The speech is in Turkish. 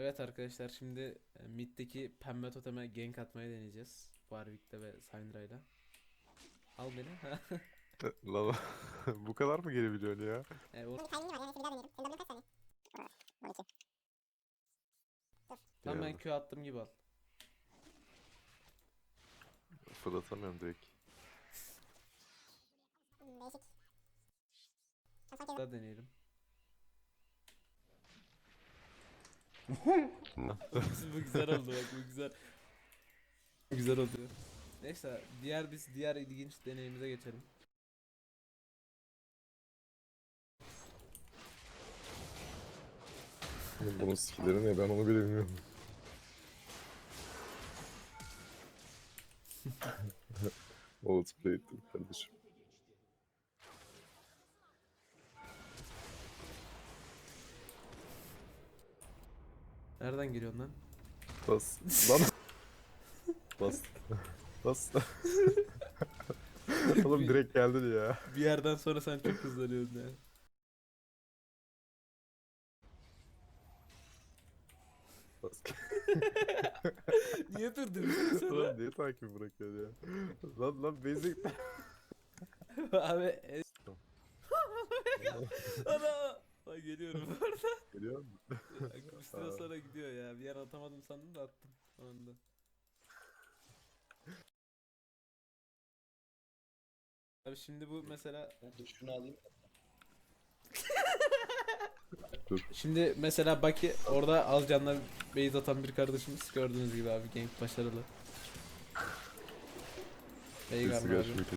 Evet arkadaşlar şimdi e, mid'deki pembe toteme gank atmayı deneyeceğiz. Warwick'le ve Syndra'yla. Al beni. Lan bu kadar mı geri biliyorsun ya? e, o... Bunun bir timing'i var yani. Neyse bir daha deneyelim. Senin W'nin kaç saniye? Evet. 12. Tam ben. Q attım gibi al. Fırlatamıyorum direkt. Değişik. Daha deneyelim. Bu güzel oldu bak bu güzel. Bu güzel oldu. Neyse diğer biz diğer ilginç deneyimize geçelim. Bunun skillleri ne ben onu bile bilmiyorum. Outplayed kardeşim. Nereden geliyorsun lan? Bas. Lan. Bas. Bas. Oğlum direkt geldin ya. Bir yerden sonra sen çok hızlanıyorsun ya. Bas. Niye durdun sen? Lan niye takip bırakıyor ya? Lan lan basic. Abi es- Ana! Geliyorum orada. Geliyor mu? Bir süre sonra gidiyor ya. Bir yer atamadım sandım da attım. O anda. Abi şimdi bu mesela Dur şunu alayım. Şimdi mesela Baki orada az canla base atan bir kardeşimiz gördüğünüz gibi abi gank başarılı. Birisi abi. görüşmek